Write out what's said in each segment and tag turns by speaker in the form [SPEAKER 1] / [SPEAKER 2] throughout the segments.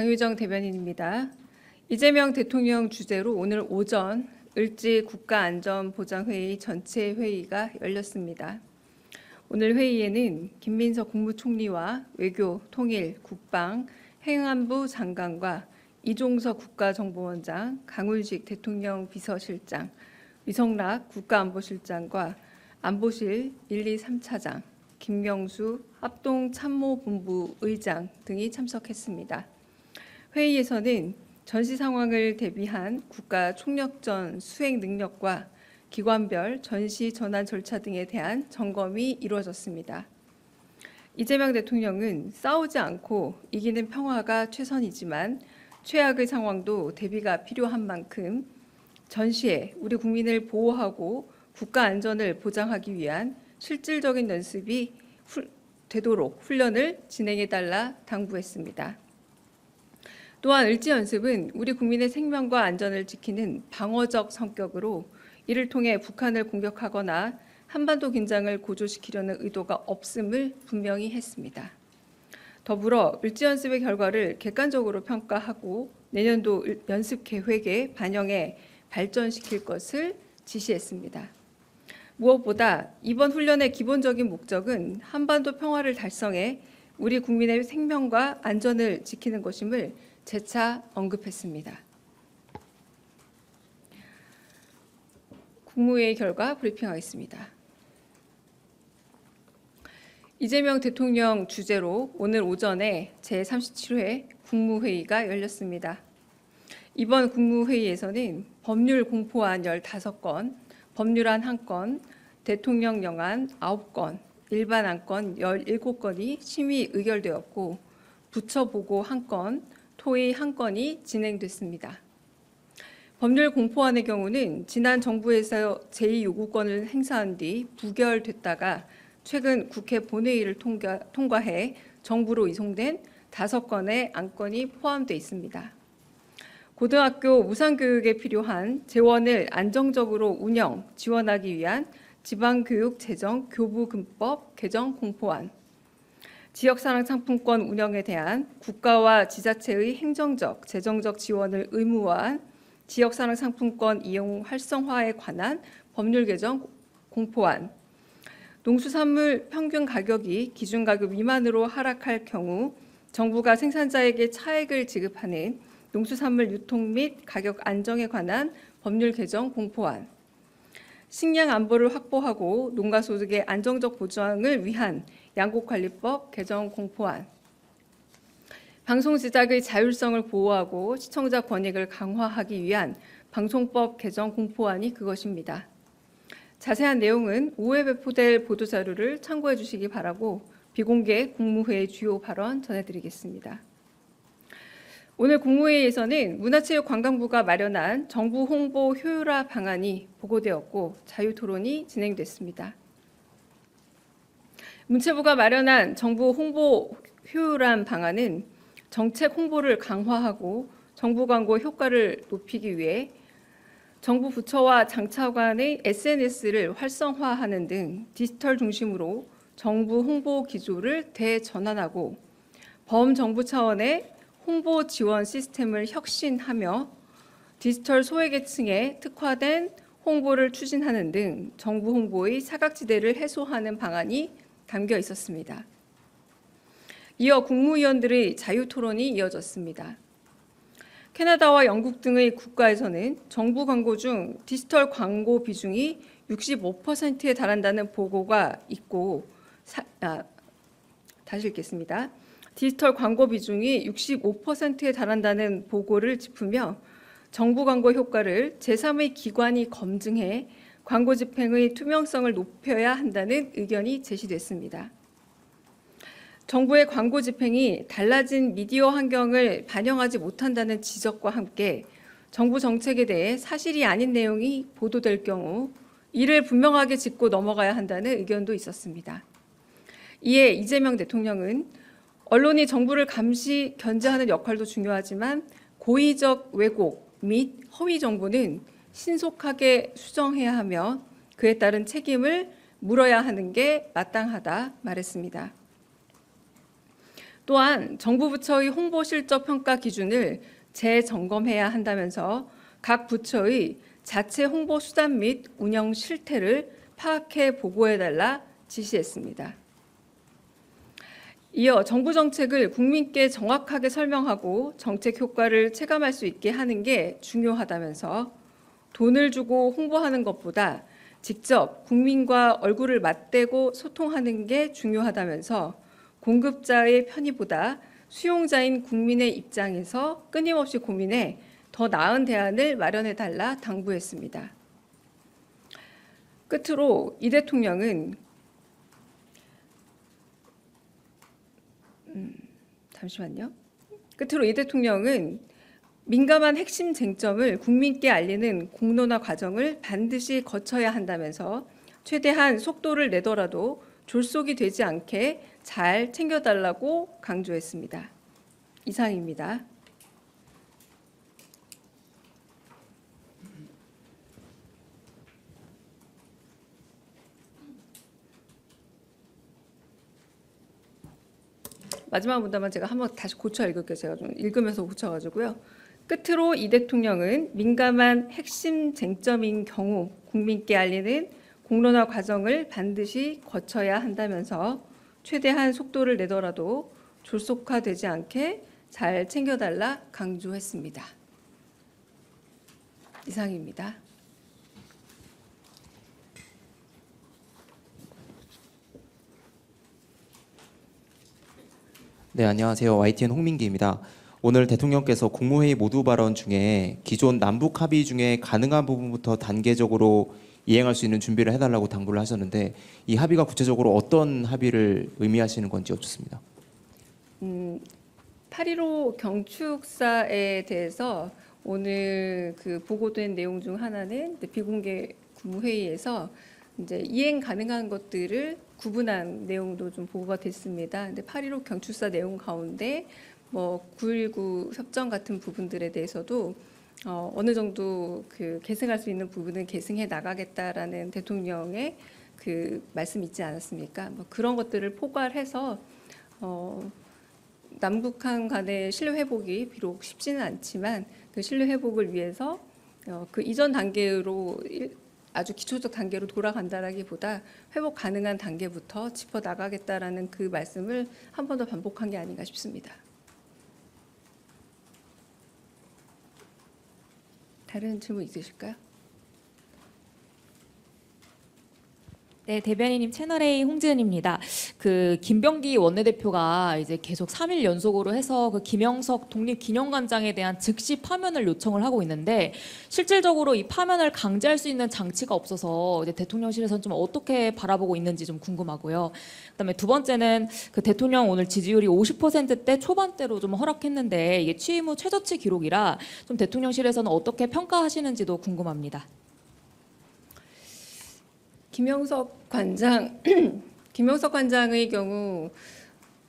[SPEAKER 1] 강유정 대변인입니다. 이재명 대통령 주재로 오늘 오전 을지 국가안전보장회의 전체 회의가 열렸습니다. 오늘 회의에는 김민석 국무총리와 외교, 통일, 국방, 행안부 장관과 이종석 국가정보원장, 강훈식 대통령 비서실장, 위성락 국가안보실장과 안보실 1, 2, 3차장, 김명수 합동참모본부 의장 등이 참석했습니다. 회의에서는 전시 상황을 대비한 국가 총력전 수행 능력과 기관별 전시 전환 절차 등에 대한 점검이 이루어졌습니다. 이재명 대통령은 싸우지 않고 이기는 평화가 최선이지만 최악의 상황도 대비가 필요한 만큼 전시에 우리 국민을 보호하고 국가 안전을 보장하기 위한 실질적인 연습이 훌- 되도록 훈련을 진행해 달라 당부했습니다. 또한 을지 연습은 우리 국민의 생명과 안전을 지키는 방어적 성격으로 이를 통해 북한을 공격하거나 한반도 긴장을 고조시키려는 의도가 없음을 분명히 했습니다. 더불어 을지 연습의 결과를 객관적으로 평가하고 내년도 을- 연습 계획에 반영해 발전시킬 것을 지시했습니다. 무엇보다 이번 훈련의 기본적인 목적은 한반도 평화를 달성해 우리 국민의 생명과 안전을 지키는 것임을 재차 언급했습니다. 국무회의 결과 브리핑하겠습니다. 이재명 대통령 주재로 오늘 오전에 제37회 국무회의가 열렸습니다. 이번 국무회의에서는 법률 공포안 15건, 법률안 1건, 대통령 영안 9건, 일반 안건 17건이 심의 의결되었고 부처 보고 1건, 토의 1건이 진행됐습니다. 법률 공포안의 경우는 지난 정부에서 제2요구권을 행사한 뒤 부결됐다가 최근 국회 본회의를 통과, 통과 해 정부로 이송된 다섯 건의 안건이 포함되어 있습니다. 고등학교 무상교육에 필요한 재원을 안정적으로 운영, 지원하기 위한 지방교육 재정 교부금법 개정 공포안, 지역사랑 상품권 운영에 대한 국가와 지자체의 행정적, 재정적 지원을 의무화한 지역사랑 상품권 이용 활성화에 관한 법률 개정 공포안, 농수산물 평균 가격이 기준 가격 미만으로 하락할 경우 정부가 생산자에게 차액을 지급하는 농수산물 유통 및 가격 안정에 관한 법률 개정 공포안, 식량 안보를 확보하고 농가 소득의 안정적 보장을 위한 양곡관리법 개정 공포안, 방송 제작의 자율성을 보호하고 시청자 권익을 강화하기 위한 방송법 개정 공포안이 그것입니다. 자세한 내용은 5회 배포될 보도자료를 참고해 주시기 바라고 비공개 국무회의 주요 발언 전해드리겠습니다. 오늘 국무회의에서는 문화체육관광부가 마련한 정부 홍보 효율화 방안이 보고되었고 자유 토론이 진행됐습니다. 문체부가 마련한 정부 홍보 효율화 방안은 정책 홍보를 강화하고 정부 광고 효과를 높이기 위해 정부 부처와 장차관의 SNS를 활성화하는 등 디지털 중심으로 정부 홍보 기조를 대전환하고 범정부 차원의 홍보 지원 시스템을 혁신하며 디지털 소외계층에 특화된 홍보를 추진하는 등 정부 홍보의 사각지대를 해소하는 방안이 담겨 있었습니다. 이어 국무위원들의 자유 토론이 이어졌습니다. 캐나다와 영국 등의 국가에서는 정부 광고 중 디지털 광고 비중이 65%에 달한다는 보고가 있고 사, 아, 다시 읽겠습니다. 디지털 광고 비중이 65%에 달한다는 보고를 짚으며 정부 광고 효과를 제3의 기관이 검증해 광고 집행의 투명성을 높여야 한다는 의견이 제시됐습니다. 정부의 광고 집행이 달라진 미디어 환경을 반영하지 못한다는 지적과 함께 정부 정책에 대해 사실이 아닌 내용이 보도될 경우 이를 분명하게 짚고 넘어가야 한다는 의견도 있었습니다. 이에 이재명 대통령은 언론이 정부를 감시 견제하는 역할도 중요하지만 고의적 왜곡 및 허위 정보는 신속하게 수정해야 하며 그에 따른 책임을 물어야 하는 게 마땅하다 말했습니다. 또한 정부 부처의 홍보 실적 평가 기준을 재점검해야 한다면서 각 부처의 자체 홍보 수단 및 운영 실태를 파악해 보고해 달라 지시했습니다. 이어 정부 정책을 국민께 정확하게 설명하고 정책 효과를 체감할 수 있게 하는 게 중요하다면서 돈을 주고 홍보하는 것보다 직접 국민과 얼굴을 맞대고 소통하는 게 중요하다면서 공급자의 편의보다 수용자인 국민의 입장에서 끊임없이 고민해 더 나은 대안을 마련해 달라 당부했습니다. 끝으로 이 대통령은 음, 잠시만요. 끝으로 이 대통령은 민감한 핵심 쟁점을 국민께 알리는 공론화 과정을 반드시 거쳐야 한다면서 최대한 속도를 내더라도 졸속이 되지 않게 잘 챙겨달라고 강조했습니다. 이상입니다. 마지막 문단만 제가 한번 다시 고쳐 읽을게요. 제가 좀 읽으면서 고쳐가지고요. 끝으로 이 대통령은 민감한 핵심 쟁점인 경우 국민께 알리는 공론화 과정을 반드시 거쳐야 한다면서 최대한 속도를 내더라도 졸속화되지 않게 잘 챙겨달라 강조했습니다. 이상입니다.
[SPEAKER 2] 네, 안녕하세요. YTN 홍민기입니다. 오늘 대통령께서 국무회의 모두 발언 중에 기존 남북 합의 중에 가능한 부분부터 단계적으로 이행할 수 있는 준비를 해달라고 당부를 하셨는데 이 합의가 구체적으로 어떤 합의를 의미하시는 건지 여쭙습니다.
[SPEAKER 1] 음, 8.15 경축사에 대해서 오늘 그 보고된 내용 중 하나는 비공개 국무회의에서 이제 이행 가능한 것들을 구분한 내용도 좀 보고가 됐습니다. 근데 8.15 경축사 내용 가운데 뭐 9.19 협정 같은 부분들에 대해서도 어, 어느 정도 그 계승할 수 있는 부분은 계승해 나가겠다라는 대통령의 그 말씀 있지 않았습니까? 뭐 그런 것들을 포괄해서 어, 남북한 간의 신뢰 회복이 비록 쉽지는 않지만 그 신뢰 회복을 위해서 어, 그 이전 단계로 일- 아주 기초적 단계로 돌아간다라기보다 회복 가능한 단계부터 짚어 나가겠다라는 그 말씀을 한 번 더 반복한 게 아닌가 싶습니다. 다른 질문 있으실까요?
[SPEAKER 3] 네, 대변인님 채널A 홍지은입니다. 그 김병기 원내대표가 이제 계속 3일 연속으로 해서 그 김영석 독립기념관장에 대한 즉시 파면을 요청을 하고 있는데 실질적으로 이 파면을 강제할 수 있는 장치가 없어서 이제 대통령실에서는 좀 어떻게 바라보고 있는지 좀 궁금하고요. 그다음에 두 번째는 그 대통령 오늘 지지율이 50%대 초반대로 좀 허락했는데 이게 취임 후 최저치 기록이라 좀 대통령실에서는 어떻게 평가하시는지도 궁금합니다.
[SPEAKER 1] 김영석 관장, 김영석 관장의 경우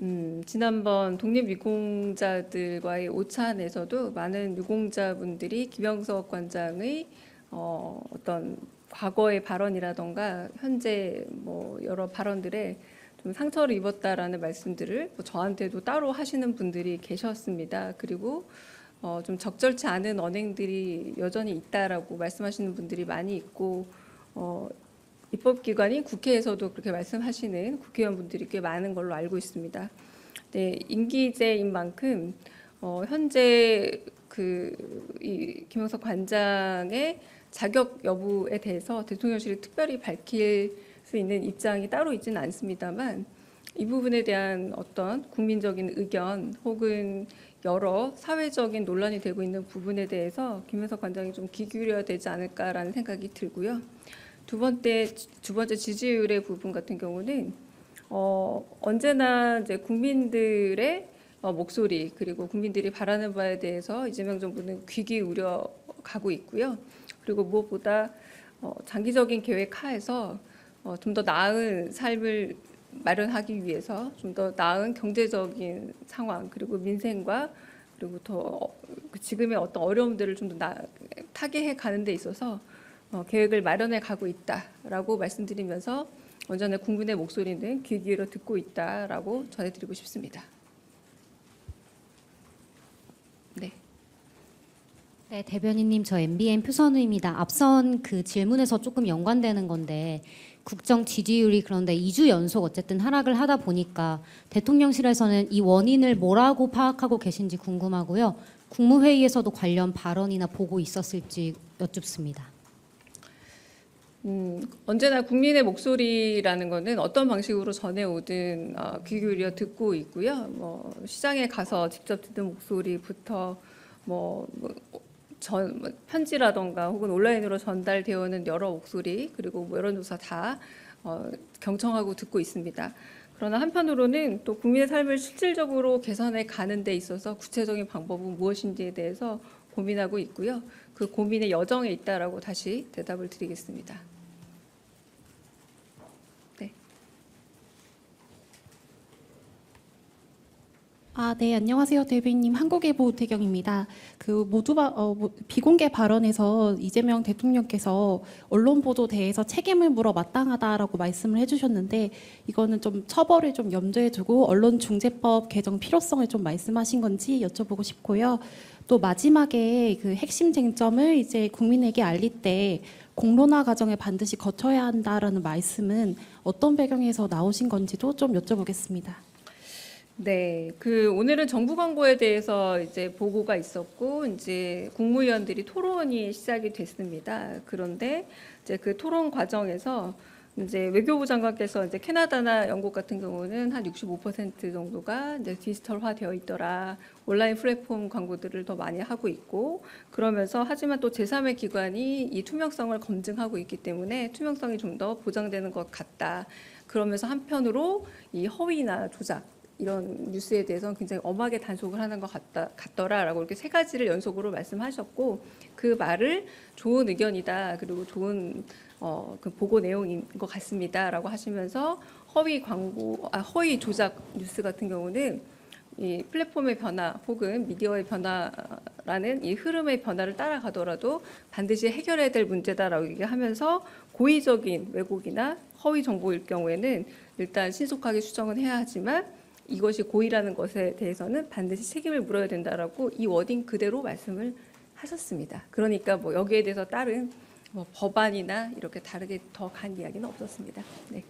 [SPEAKER 1] 음, 지난번 독립유공자들과의 오찬에서도 많은 유공자분들이 김영석 관장의 어, 어떤 과거의 발언이라던가 현재 뭐 여러 발언들에 좀 상처를 입었다라는 말씀들을 뭐 저한테도 따로 하시는 분들이 계셨습니다. 그리고 어, 좀 적절치 않은 언행들이 여전히 있다라고 말씀하시는 분들이 많이 있고 어, 입법기관인 국회에서도 그렇게 말씀하시는 국회의원분들이 꽤 많은 걸로 알고 있습니다. 네, 임기제인 만큼 어, 현재 그이 김영석 관장의 자격 여부에 대해서 대통령실이 특별히 밝힐 수 있는 입장이 따로 있지는 않습니다만 이 부분에 대한 어떤 국민적인 의견 혹은 여러 사회적인 논란이 되고 있는 부분에 대해서 김영석 관장이 좀 귀 기울여야 되지 않을까라는 생각이 들고요. 두 번째 두 번째 지지율의 부분 같은 경우는 어, 언제나 이제 국민들의 어, 목소리 그리고 국민들이 바라는 바에 대해서 이재명 정부는 귀 기울여 가고 있고요. 그리고 무엇보다 어, 장기적인 계획 하에서 어, 좀 더 나은 삶을 마련하기 위해서 좀 더 나은 경제적인 상황 그리고 민생과 그리고 더 어, 그 지금의 어떤 어려움들을 좀 더 타개해 가는 데 있어서 어, 어, 계획을 마련해 가고 있다라고 말씀드리면서 원전의 국민의 목소리는 귀 기울여 듣고 있다라고 전해드리고 싶습니다. 네.
[SPEAKER 4] 네, 대변인님 저 MBN 표선우입니다. 앞선 그 질문에서 조금 연관되는 건데 국정 지지율이 그런데 2주 연속 어쨌든 하락을 하다 보니까 대통령실에서는 이 원인을 뭐라고 파악하고 계신지 궁금하고요. 국무회의에서도 관련 발언이나 보고 있었을지 여쭙습니다.
[SPEAKER 1] 음, 언제나 국민의 목소리라는 거는 어떤 방식으로 전해오든 어, 귀 기울여 듣고 있고요. 뭐 시장에 가서 직접 듣는 목소리부터 뭐, 뭐 전, 뭐 편지라던가 혹은 온라인으로 전달되어 오는 여러 목소리 그리고 뭐 여론조사 다 어, 경청하고 듣고 있습니다. 그러나 한편으로는 또 국민의 삶을 실질적으로 개선해 가는 데 있어서 구체적인 방법은 무엇인지에 대해서 고민하고 있고요. 그 고민의 여정에 있다라고 다시 대답을 드리겠습니다.
[SPEAKER 5] 아, 네, 안녕하세요, 대변인님. 한국일보 우태경입니다. 그 모두 바, 어, 뭐, 비공개 발언에서 이재명 대통령께서 언론 보도대에서 책임을 물어 마땅하다라고 말씀을 해주셨는데 이거는 좀 처벌을 좀 염두에 두고 언론 중재법 개정 필요성을 좀 말씀하신 건지 여쭤보고 싶고요. 또 마지막에 그 핵심 쟁점을 이제 국민에게 알릴 때 공론화 과정을 반드시 거쳐야 한다라는 말씀은 어떤 배경에서 나오신 건지도 좀 여쭤보겠습니다.
[SPEAKER 1] 네, 그 오늘은 정부 광고에 대해서 이제 보고가 있었고 이제 국무위원들이 토론이 시작이 됐습니다. 그런데 이제 그 토론 과정에서 이제 외교부 장관께서 이제 캐나다나 영국 같은 경우는 한 65% 정도가 이제 디지털화 되어 있더라. 온라인 플랫폼 광고들을 더 많이 하고 있고 그러면서 하지만 또 제3의 기관이 이 투명성을 검증하고 있기 때문에 투명성이 좀 더 보장되는 것 같다. 그러면서 한편으로 이 허위나 조작 이런 뉴스에 대해서는 굉장히 엄하게 단속을 하는 것 같다, 같더라라고 이렇게 세 가지를 연속으로 말씀하셨고 그 말을 좋은 의견이다 그리고 좋은 어, 그 보고 내용인 것 같습니다라고 하시면서 허위 광고, 아, 허위 조작 뉴스 같은 경우는 이 플랫폼의 변화 혹은 미디어의 변화라는 이 흐름의 변화를 따라가더라도 반드시 해결해야 될 문제다라고 얘기하면서 고의적인 왜곡이나 허위 정보일 경우에는 일단 신속하게 수정은 해야 하지만 이것이 고의라는 것에 대해서는 반드시 책임을 물어야 된다라고 이 워딩 그대로 말씀을 하셨습니다. 그러니까 뭐 여기에 대해서 다른 뭐 법안이나 이렇게 다르게 더 간 이야기는 없었습니다. 네.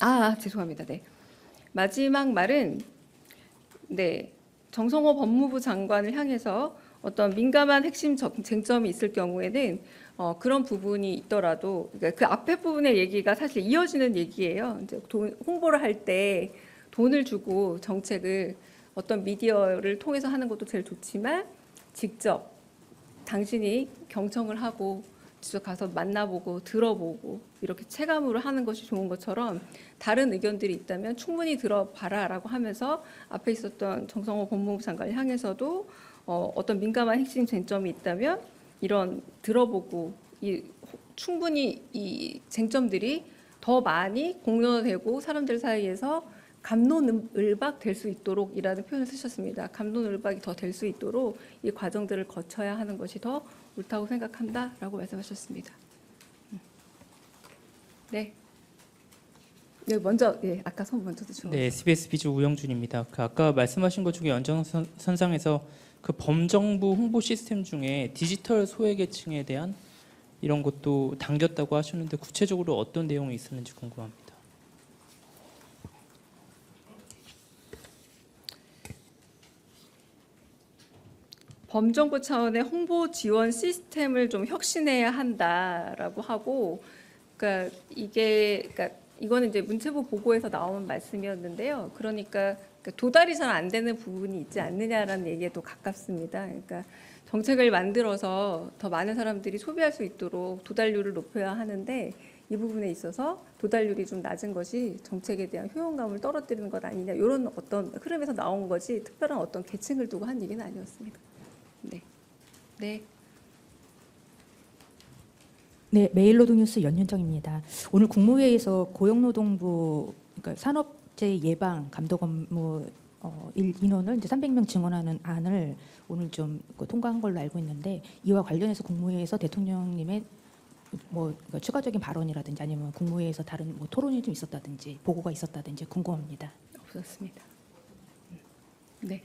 [SPEAKER 1] 아 죄송합니다. 네. 마지막 말은 네 정성호 법무부 장관을 향해서 어떤 민감한 핵심 적- 쟁점이 있을 경우에는 어, 그런 부분이 있더라도 그러니까 그 앞에 부분의 얘기가 사실 이어지는 얘기예요. 이제 돈, 홍보를 할 때 돈을 주고 정책을 어떤 미디어를 통해서 하는 것도 제일 좋지만 직접 당신이 경청을 하고 직접 가서 만나보고 들어보고 이렇게 체감으로 하는 것이 좋은 것처럼 다른 의견들이 있다면 충분히 들어봐라라고 하면서 앞에 있었던 정성호 법무부 장관을 향해서도 어, 어떤 민감한 핵심 쟁점이 있다면 이런 들어보고 이 충분히 이 쟁점들이 더 많이 공론화되고 사람들 사이에서 감론을박 될 수 있도록이라는 표현을 쓰셨습니다. 감론을박이 더 될 수 있도록 이 과정들을 거쳐야 하는 것이 더 옳다고 생각한다라고 말씀하셨습니다. 음. 네. 네, 먼저 예, 아까 손 먼저 드죠.
[SPEAKER 6] 네, SBS 비주 우영준입니다. 그 아까 말씀하신 것 중에 연장선상에서 그 범정부 홍보 시스템 중에 디지털 소외계층에 대한 이런 것도 당겼다고 하셨는데 구체적으로 어떤 내용이 있었는지 궁금합니다.
[SPEAKER 1] 범정부 차원의 홍보 지원 시스템을 좀 혁신해야 한다라고 하고, 그러니까 이게 그러니까 이거는 이제 문체부 보고에서 나온 말씀이었는데요. 그러니까 도달이 잘 안 되는 부분이 있지 않느냐라는 얘기에 또 가깝습니다. 그러니까 정책을 만들어서 더 많은 사람들이 소비할 수 있도록 도달률을 높여야 하는데 이 부분에 있어서 도달률이 좀 낮은 것이 정책에 대한 효용감을 떨어뜨리는 것 아니냐 이런 어떤 흐름에서 나온 거지 특별한 어떤 계층을 두고 한 얘기는 아니었습니다. 네. 네.
[SPEAKER 7] 네, 메일노동뉴스 연윤정입니다. 오늘 국무회의에서 고용노동부 그러니까 산업재해 예방 감독 업무 어, 일- 인원을 이제 300명 증원하는 안을 오늘 좀 그 통과한 걸로 알고 있는데 이와 관련해서 국무회의에서 대통령님의 뭐 그러니까 추가적인 발언이라든지 아니면 국무회의에서 다른 뭐 토론이 좀 있었다든지 보고가 있었다든지 궁금합니다.
[SPEAKER 1] 없었습니다. 네.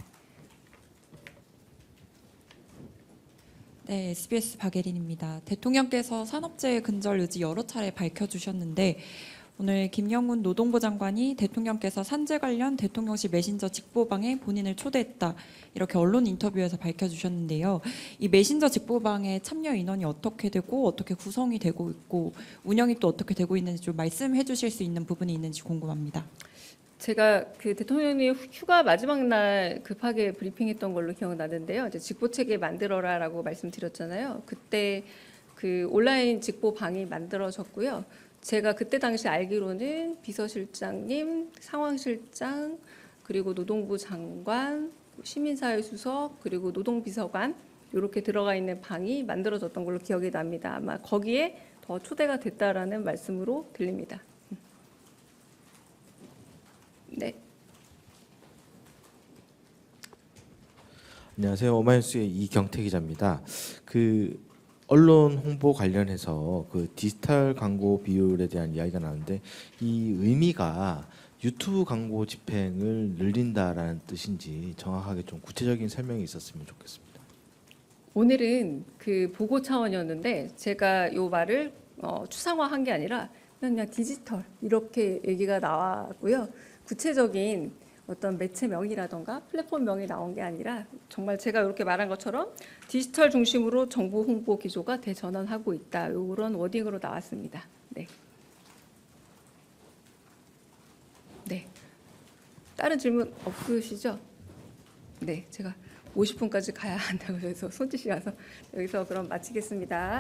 [SPEAKER 8] 네, SBS 박예린입니다. 대통령께서 산업재해 근절 의지 여러 차례 밝혀주셨는데 오늘 김영훈 노동부 장관이 대통령께서 산재 관련 대통령실 메신저 직보방에 본인을 초대했다 이렇게 언론 인터뷰에서 밝혀주셨는데요. 이 메신저 직보방에 참여 인원이 어떻게 되고 어떻게 구성이 되고 있고 운영이 또 어떻게 되고 있는지 좀 말씀해 주실 수 있는 부분이 있는지 궁금합니다.
[SPEAKER 1] 제가 그 대통령님 휴가 마지막 날 급하게 브리핑했던 걸로 기억나는데요. 이제 직보 체계 만들어라라고 말씀드렸잖아요. 그때 그 온라인 직보 방이 만들어졌고요. 제가 그때 당시 알기로는 비서실장님, 상황실장, 그리고 노동부 장관, 시민사회 수석, 그리고 노동비서관 이렇게 들어가 있는 방이 만들어졌던 걸로 기억이 납니다. 아마 거기에 더 초대가 됐다라는 말씀으로 들립니다. 네.
[SPEAKER 9] 안녕하세요. 오마이뉴스의 이경태 기자입니다. 그 언론 홍보 관련해서 그 디지털 광고 비율에 대한 이야기가 나는데 이 의미가 유튜브 광고 집행을 늘린다라는 뜻인지 정확하게 좀 구체적인 설명이 있었으면 좋겠습니다.
[SPEAKER 1] 오늘은 그 보고 차원이었는데 제가 요 말을 어, 추상화한 게 아니라 그냥 디지털 이렇게 얘기가 나왔고요. 구체적인 어떤 매체명이라던가 플랫폼명이 나온 게 아니라 정말 제가 이렇게 말한 것처럼 디지털 중심으로 정보 홍보 기조가 대전환하고 있다. 이런 워딩으로 나왔습니다. 네. 네. 다른 질문 없으시죠? 네, 제가 50분까지 가야 한다고 해서 손짓이 와서 여기서 그럼 마치겠습니다.